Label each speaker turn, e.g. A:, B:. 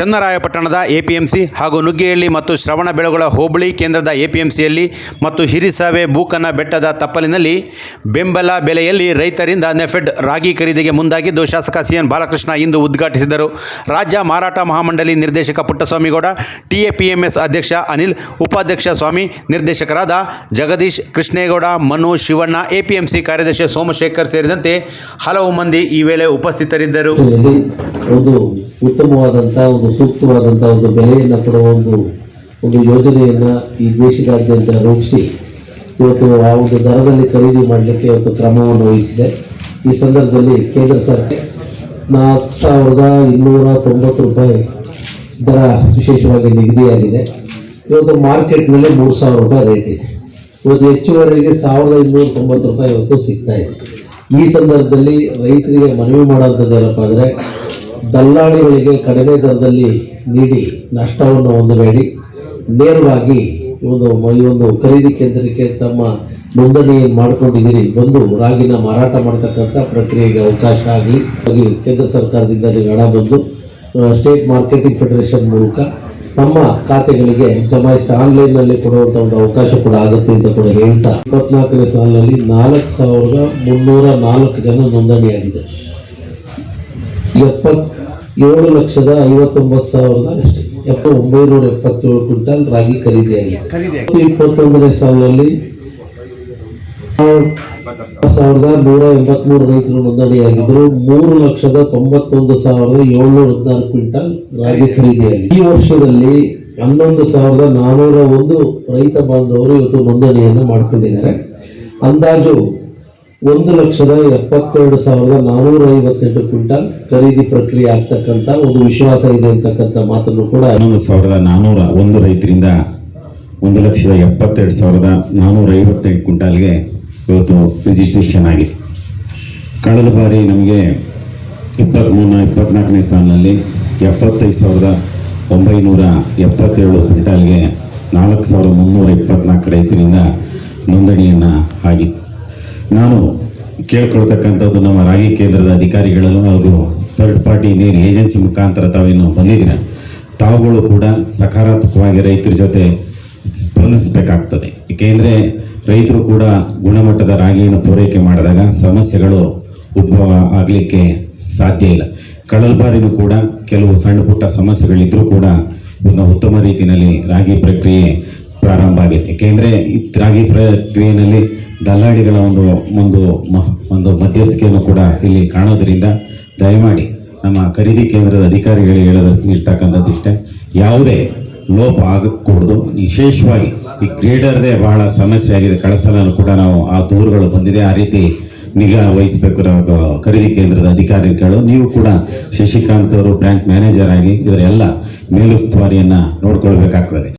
A: ಚನ್ನರಾಯಪಟ್ಟಣದ APMC ಹಾಗೂ ನುಗ್ಗೆಹಳ್ಳಿ ಮತ್ತು ಶ್ರವಣಬೆಳಗೊಳ ಹೋಬಳಿ ಕೇಂದ್ರದ ಎಪಿಎಂಸಿಯಲ್ಲಿ ಮತ್ತು ಹಿರಿಸಾವೆ ಬೂಕನ ಬೆಟ್ಟದ ತಪ್ಪಲಿನಲ್ಲಿ ಬೆಂಬಲ ಬೆಲೆಯಲ್ಲಿ ರೈತರಿಂದ ನೆಫೆಡ್ ರಾಗಿ ಖರೀದಿಗೆ ಮುಂದಾಗಿದ್ದು ಶಾಸಕ ಸಿಎನ್ ಬಾಲಕೃಷ್ಣ ಇಂದು ಉದ್ಘಾಟಿಸಿದರು. ರಾಜ್ಯ ಮಾರಾಟ ಮಹಾಮಂಡಳಿ ನಿರ್ದೇಶಕ ಪುಟ್ಟಸ್ವಾಮಿಗೌಡ, ಟಿಎಪಿಎಂಎಸ್ ಅಧ್ಯಕ್ಷ ಅನಿಲ್, ಉಪಾಧ್ಯಕ್ಷ ಸ್ವಾಮಿ, ನಿರ್ದೇಶಕರಾದ ಜಗದೀಶ್ ಕೃಷ್ಣೇಗೌಡ, ಮನು ಶಿವಣ್ಣ, ಎಪಿಎಂಸಿ ಕಾರ್ಯದರ್ಶಿ ಸೋಮಶೇಖರ್ ಸೇರಿದಂತೆ ಹಲವು ಮಂದಿ ಈ ವೇಳೆ ಉಪಸ್ಥಿತರಿದ್ದರು.
B: ಉತ್ತಮವಾದಂಥ ಒಂದು ಸೂಕ್ತವಾದಂಥ ಒಂದು ಬೆಲೆಯನ್ನು ಕೊಡುವ ಒಂದು ಒಂದು ಯೋಜನೆಯನ್ನ ಈ ದೇಶದಾದ್ಯಂತ ರೂಪಿಸಿ ಇವತ್ತು ಆ ಒಂದು ದರದಲ್ಲಿ ಖರೀದಿ ಮಾಡಲಿಕ್ಕೆ ಇವತ್ತು ಕ್ರಮವನ್ನು ವಹಿಸಿದೆ. ಈ ಸಂದರ್ಭದಲ್ಲಿ ಕೇಂದ್ರ ಸರ್ಕಾರ ನಾಲ್ಕು ಸಾವಿರದ ಇನ್ನೂರ ತೊಂಬತ್ತು ರೂಪಾಯಿ ದರ ವಿಶೇಷವಾಗಿ ನಿಗದಿಯಾಗಿದೆ. ಇವತ್ತು ಮಾರ್ಕೆಟ್ನಲ್ಲಿ ಮೂರು ಸಾವಿರ ರೂಪಾಯಿ ರೇಟ್ ಇದೆ. ಇವತ್ತು ಹೆಚ್ಚುವರಿಗೆ ಸಾವಿರದ ಇನ್ನೂರ ತೊಂಬತ್ತು ರೂಪಾಯಿ ಇವತ್ತು ಸಿಗ್ತಾ ಇದೆ. ಈ ಸಂದರ್ಭದಲ್ಲಿ ರೈತರಿಗೆ ಮನವಿ ಮಾಡೋಂಥದ್ದು ಏನಪ್ಪ ಅಂದರೆ ದಲ್ಲಾಳಿಗಳಿಗೆ ಕಡಿಮೆ ದರದಲ್ಲಿ ನೀಡಿ ನಷ್ಟವನ್ನು ಹೊಂದಬೇಡಿ. ನೇರವಾಗಿ ಒಂದು ಈ ಒಂದು ಖರೀದಿ ಕೇಂದ್ರಕ್ಕೆ ತಮ್ಮ ನೋಂದಣಿ ಮಾಡ್ಕೊಂಡಿದ್ದೀರಿ. ಬಂದು ರಾಗಿನ ಮಾರಾಟ ಮಾಡತಕ್ಕಂಥ ಪ್ರಕ್ರಿಯೆಗೆ ಅವಕಾಶ ಆಗಲಿ. ಹಾಗೆ ಕೇಂದ್ರ ಸರ್ಕಾರದಿಂದ ನೀವು ಹಣ ಬಂದು ಸ್ಟೇಟ್ ಮಾರ್ಕೆಟಿಂಗ್ ಫೆಡರೇಷನ್ ಮೂಲಕ ತಮ್ಮ ಖಾತೆಗಳಿಗೆ ಜಮಾಯಿಸಿ ಆನ್ಲೈನ್ನಲ್ಲಿ ಕೊಡುವಂಥ ಒಂದು ಅವಕಾಶ ಕೂಡ ಆಗುತ್ತೆ ಅಂತ ಕೂಡ ಹೇಳ್ತಾ ಇಪ್ಪತ್ನಾಲ್ಕನೇ ಸಾಲಿನಲ್ಲಿ ನಾಲ್ಕು ಸಾವಿರದ ಮುನ್ನೂರ ನಾಲ್ಕು ಜನ ನೋಂದಣಿಯಾಗಿದೆ ಎಪ್ಪತ್ ಏಳು ಲಕ್ಷದ ಐವತ್ತೊಂಬತ್ತು ಸಾವಿರದ ಅಷ್ಟೇ. ಎಪ್ಪ ಒಂಬೈನೂರ ಎಪ್ಪತ್ತೇಳು ಕ್ವಿಂಟಲ್ ರಾಗಿ ಖರೀದಿಯಾಗಿದೆ. ಇಪ್ಪತ್ತೊಂದನೇ ಸಾಲಿನಲ್ಲಿ ಸಾವಿರದ ನೂರ ಎಂಬತ್ಮೂರು ರೈತರು ನೋಂದಣಿಯಾಗಿದ್ದರು. ಮೂರು ಲಕ್ಷದ ತೊಂಬತ್ತೊಂದು ಸಾವಿರದ ಏಳ್ನೂರ ಹದಿನಾರು ಕ್ವಿಂಟಲ್ ರಾಗಿ ಖರೀದಿಯಾಗಿದೆ. ಈ ವರ್ಷದಲ್ಲಿ ಹನ್ನೊಂದು ಸಾವಿರದ ನಾನೂರ ಒಂದು ರೈತ ಬಾಂಧವರು ಇವತ್ತು ನೋಂದಣಿಯನ್ನು ಮಾಡ್ಕೊಂಡಿದ್ದಾರೆ. ಅಂದಾಜು ಒಂದು ಲಕ್ಷದ ಎಪ್ಪತ್ತೆರಡು ಸಾವಿರದ ನಾನೂರ ಐವತ್ತೆಂಟು ಕ್ವಿಂಟಲ್ ಖರೀದಿ ಪ್ರಕ್ರಿಯೆ ಆಗ್ತಕ್ಕಂಥ ಒಂದು ವಿಶ್ವಾಸ ಇದೆ ಅಂತಕ್ಕಂಥ ಮಾತನ್ನು ಕೂಡ
C: ಹನ್ನೊಂದು ಸಾವಿರದ ನಾನ್ನೂರ ಒಂದು ರೈತರಿಂದ ಒಂದು ಲಕ್ಷದ ಎಪ್ಪತ್ತೆರಡು ಸಾವಿರದ ನಾನೂರ ಐವತ್ತೆಂಟು ಕ್ವಿಂಟಾಲ್ಗೆ ಇವತ್ತು ರಿಜಿಸ್ಟ್ರೇಷನ್ ಆಗಿದೆ. ಕಳೆದ ಬಾರಿ ನಮಗೆ ಇಪ್ಪತ್ತ್ಮೂರನ ಇಪ್ಪತ್ನಾಲ್ಕನೇ ಸಾಲಿನಲ್ಲಿ ಎಪ್ಪತ್ತೈದು ಸಾವಿರದ ಒಂಬೈನೂರ ಎಪ್ಪತ್ತೇಳು ಕ್ವಿಂಟಾಲ್ಗೆ ನಾಲ್ಕು ಸಾವಿರದ ಮುನ್ನೂರ ಇಪ್ಪತ್ನಾಲ್ಕು ರೈತರಿಂದ ನೋಂದಣಿಯನ್ನು ಆಗಿತ್ತು. ನಾನು ಕೇಳ್ಕೊಳ್ತಕ್ಕಂಥದ್ದು ನಮ್ಮ ರಾಗಿ ಕೇಂದ್ರದ ಅಧಿಕಾರಿಗಳಲ್ಲೂ ಹಾಗೂ ಥರ್ಡ್ ಪಾರ್ಟಿ ನೀರು ಏಜೆನ್ಸಿ ಮುಖಾಂತರ ತಾವೇನು ಬಂದಿದ್ದೀರ? ತಾವುಗಳು ಕೂಡ ಸಕಾರಾತ್ಮಕವಾಗಿ ರೈತರ ಜೊತೆ ಸ್ಪಂದಿಸಬೇಕಾಗ್ತದೆ. ಏಕೆಂದರೆ ರೈತರು ಕೂಡ ಗುಣಮಟ್ಟದ ರಾಗಿಯನ್ನು ಪೂರೈಕೆ ಮಾಡಿದಾಗ ಸಮಸ್ಯೆಗಳು ಉದ್ಭವ ಆಗಲಿಕ್ಕೆ ಸಾಧ್ಯ ಇಲ್ಲ. ಕಳಲ್ಬಾರಿನೂ ಕೂಡ ಕೆಲವು ಸಣ್ಣ ಪುಟ್ಟ ಸಮಸ್ಯೆಗಳಿದ್ದರೂ ಕೂಡ ಒಂದು ಉತ್ತಮ ರೀತಿಯಲ್ಲಿ ರಾಗಿ ಪ್ರಕ್ರಿಯೆ ಪ್ರಾರಂಭ ಆಗಿದೆ. ಏಕೆಂದರೆ ರಾಗಿ ಪ್ರಕ್ರಿಯೆಯಲ್ಲಿ ದಲ್ಲಾಳಿಗಳ ಒಂದು ಒಂದು ಒಂದು ಮಧ್ಯಸ್ಥಿಕೆಯನ್ನು ಕೂಡ ಇಲ್ಲಿ ಕಾಣೋದರಿಂದ ದಯಮಾಡಿ ನಮ್ಮ ಖರೀದಿ ಕೇಂದ್ರದ ಅಧಿಕಾರಿಗಳಿಗೆ ಹೇಳದ ಇರ್ತಕ್ಕಂಥದ್ದಿಷ್ಟೇ ಯಾವುದೇ ಲೋಪ ಆಗಕೂಡದು. ವಿಶೇಷವಾಗಿ ಈ ಗ್ರೇಡರ್ದೇ ಬಹಳ ಸಮಸ್ಯೆ ಆಗಿದೆ. ಕಳಸಲನ್ನು ಕೂಡ ನಾವು ಆ ದೂರುಗಳು ಬಂದಿದೆ. ಆ ರೀತಿ ನಿಗಾ ವಹಿಸಬೇಕು ಖರೀದಿ ಕೇಂದ್ರದ ಅಧಿಕಾರಿಗಳು. ನೀವು ಕೂಡ ಶಶಿಕಾಂತ್ ಅವರು ಬ್ಯಾಂಕ್ ಮ್ಯಾನೇಜರ್ ಆಗಿ ಇದರ ಎಲ್ಲ ಮೇಲುಸ್ತುವಾರಿಯನ್ನು ನೋಡ್ಕೊಳ್ಬೇಕಾಗ್ತದೆ.